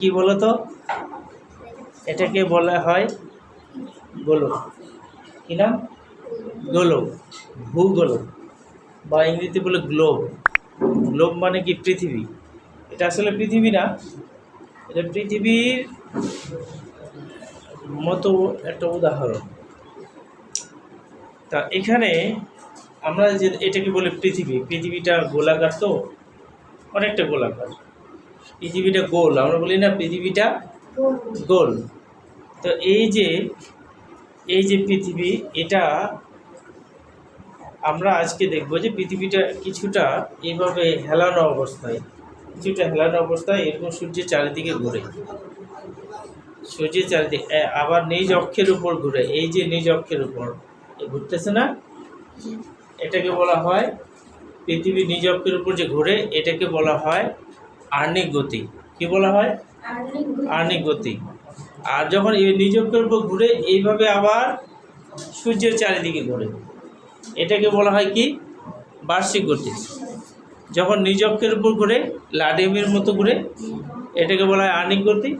কি বলো তো এটাকে বলা হয় গোলক কি নাম? গোলক ভূগোলক বা ইংরেজিতে বলে গ্লোব গ্লোব মানে কি? পৃথিবী। এটা আসলে পৃথিবী না। এটা পৃথিবীর মতো একটা উদাহরণ। তা এখানে আমরা যে এটাকে বলে পৃথিবী। পৃথিবীটা গোলাকার তো, অনেকটা গোলাকার। পৃথিবীটা গোল, আমরা বলি না পৃথিবীটা গোল। তো এই যে এই যে পৃথিবী, এটা আমরা আজকে দেখব যে পৃথিবীটা কিছুটা এইভাবে হেলানো অবস্থায়, কিছুটা হেলানো অবস্থায় এরকম সূর্যের চারিদিকে ঘুরে। সূর্যের চারিদিকে আবার নিজ অক্ষের উপর ঘুরে, এই যে নিজ অক্ষের উপর ঘুরতেছে না? এটাকে বলা হয়, পৃথিবী নিজ অক্ষের উপর যে ঘুরে, এটাকে বলা হয় আর্নিক গতি। কি বলা হয়? আর্নিক গতি। আর যখন এই নিজ অক্ষের উপর ঘুরে এইভাবে আবার সূর্যের চারিদিকে ঘুরে। এটাকে বলা হয় কি? বার্ষিক গতি। যখন নিজ অক্ষের উপর ঘুরে লাডিয়ামের মতো ঘুরে, এটাকে বলা হয় আর্নিক গতি।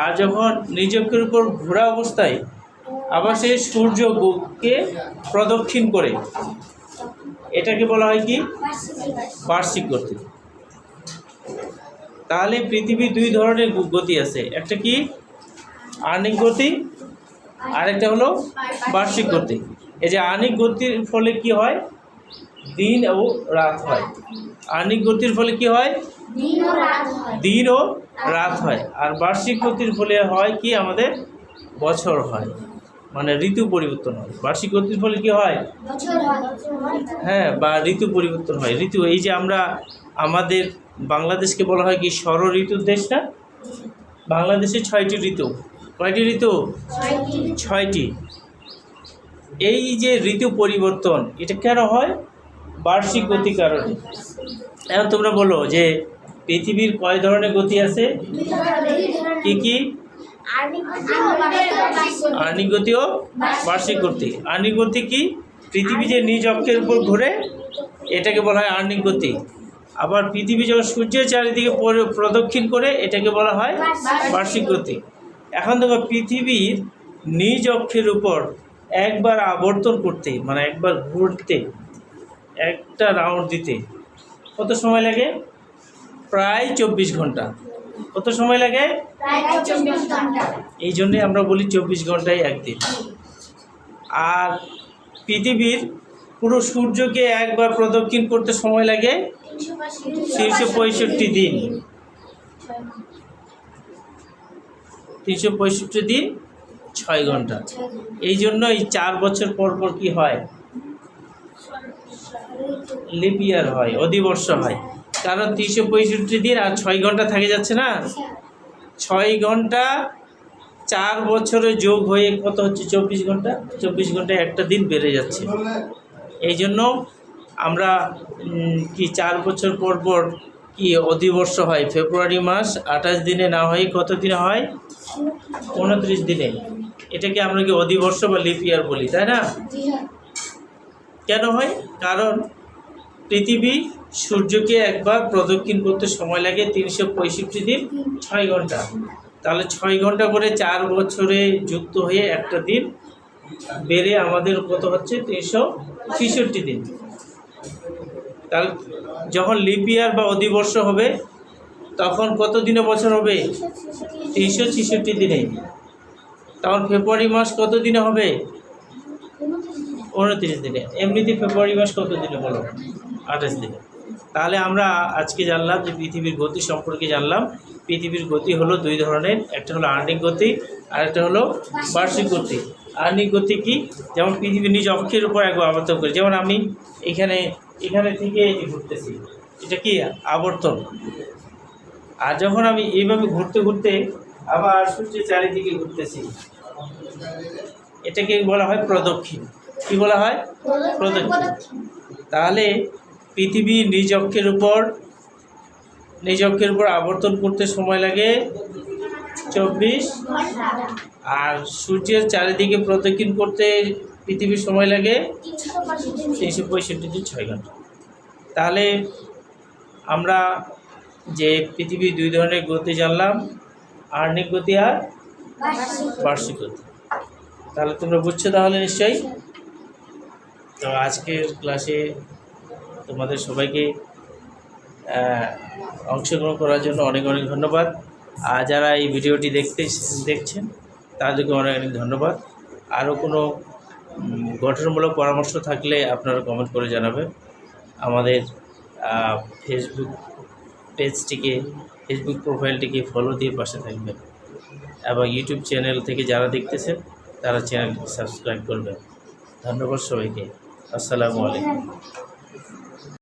আর যখন নিজ অক্ষের উপর ঘোরা অবস্থায় আবার সে সূর্যকে প্রদক্ষিণ করে, এটাকে বলা হয় কি? বার্ষিক গতি। তাহলে পৃথিবী দুই ধরনের গতি আছে। একটা কি? আর্নিক গতি আরেকটা হলো বার্ষিক গতি। এই যে আর্নিক গতির ফলে কি হয়? দিন ও রাত হয়। আর্নিক গতির ফলে কি হয়? হয়। দিন ও রাত হয়। আর বার্ষিক গতির ফলে হয় কি? আমাদের বছর হয়। মানে ঋতু পরিবর্তন হয়। বার্ষিক গতির ফলে কি হয়? হ্যাঁ বা ঋতু পরিবর্তন হয়। ঋতু এই যে আমরা আমাদের বাংলাদেশকে বলা হয় কি ষড় ঋতুর দেশ না বাংলাদেশে ছয়টি ঋতু। কয়টি ঋতু? ছয়টি। এই যে ঋতু পরিবর্তন এটা কেন হয়? বার্ষিক গতি কারণে। এখন তোমরা বলো যে পৃথিবীর কয় ধরনের গতি আছে? কি কি? আর্নিক ও বার্ষিক গতি। আর্নিক গতি কি? পৃথিবী যে নিজ অক্ষের উপর ঘুরে, এটাকে বলা হয় আর্নিক গতি। আবার পৃথিবী যখন সূর্যের চারিদিকে পরে- প্রদক্ষিণ করে, এটাকে বলা হয় বার্ষিক গতি। এখন দেখো, পৃথিবীর নিজ অক্ষের উপর একবার আবর্তন করতে মানে একবার ঘুরতে, একটা রাউন্ড দিতে, কত সময় লাগে? প্রায় চব্বিশ ঘণ্টা। কত সময় লাগে? এই জন্যে আমরা বলি চব্বিশ ঘন্টায় একদিন। আর পৃথিবীর পুরো সূর্যকে একবার প্রদক্ষিণ করতে সময় লাগে তিনশো পঁয়ষট্টি দিন। তিনশো পঁয়ষট্টি দিন, ছয় ঘণ্টা। এই জন্য এই চার বছর পর পর কি হয়? লিপিয়ার হয়, অধিবর্ষ হয়। কারণ তিনশো পঁয়ষট্টি দিন আর ছয় ঘণ্টা থাকে যাচ্ছে না? ছয় ঘণ্টা চার বছরে যোগ হয়ে কত হচ্ছে? চব্বিশ ঘণ্টা? চব্বিশ ঘণ্টা একটা দিন বেড়ে যাচ্ছে। এই জন্য আমরা কি চার বছর পর পর কি অধিবর্ষ হয়? ফেব্রুয়ারি মাস আঠাশ দিনে না হয় কত দিনে হয়? উনত্রিশ দিনে। এটাকে আমরা কি অধিবর্ষ বা লিপ ইয়ার বলি তাই না? কেন হয়? কারণ পৃথিবী সূর্যকে একবার প্রদক্ষিণ করতে সময় লাগে তিনশো পঁয়ষট্টি দিন ছয় ঘণ্টা। তাহলে ছয় ঘণ্টা করে চার বছরে যুক্ত হয়ে একটা দিন বেড়ে আমাদের কত হচ্ছে? তিনশো ছেষট্টি দিন। তাহলে যখন লিপিয়ার বা অধিবর্ষ হবে তখন কত দিনে বছর হবে? তিনশো ছেষট্টি দিনে। তখন ফেব্রুয়ারি মাস কত দিনে হবে? উনত্রিশ দিনে। এমনিতে ফেব্রুয়ারি মাস কত দিনে বলো? আঠাশ দিনে। তাহলে আমরা আজকে জানলাম যে পৃথিবীর গতি সম্পর্কে জানলাম। পৃথিবীর গতি হলো দুই ধরনের একটা হলো আর্নিক গতি আর একটা হলো বার্ষিক গতি। আর্নিক গতি কি? যেমন পৃথিবীর নিজ অক্ষের উপর একবার আবর্তন করে যেমন আমি এখানে এখানে থেকে ঘুরতেছি এটা কি? আবর্তন। আর যখন আমি এইভাবে ঘুরতে ঘুরতে আবার সূর্যের চারিদিকে ঘুরতেছি এটাকে বলা হয় প্রদক্ষিণ। কি বলা হয়? প্রদক্ষিণ। তাহলে পৃথিবী নিজ অক্ষের উপর, নিজ অক্ষের উপর আবর্তন করতে সময় লাগে চব্বিশ। আর সূর্যের চারিদিকে প্রদক্ষিণ করতে পৃথিবীর সময় লাগে তিনশো পঁয়ষট্টি দিন ছয় ঘণ্টা। তাহলে আমরা যে পৃথিবী দুই ধরনের গতি জানলাম, আর্নিক গতি আর বার্ষিক গতি। তাহলে তোমরা বুঝছ তাহলে নিশ্চয়ই? তো আজকের ক্লাসে তোমাদের সবাইকে অংশগ্রহণ করার জন্য অনেক অনেক ধন্যবাদ। আর যারা এই ভিডিওটি দেখতে দেখছেন, তাদেরকে অনেক অনেক ধন্যবাদ। আরও কোনো গঠনমূলক পরামর্শ থাকলে আপনারা কমেন্ট করে জানাবেন। আমাদের ফেসবুক পেজটিকে ফেসবুক প্রোফাইলটিকে ফলো দিয়ে পাশে থাকবেন। এবং ইউটিউব চ্যানেল থেকে যারা দেখতেছেন, তারা চ্যানেলটি সাবস্ক্রাইব করবেন। ধন্যবাদ সবাইকে। আসসালামু আলাইকুম।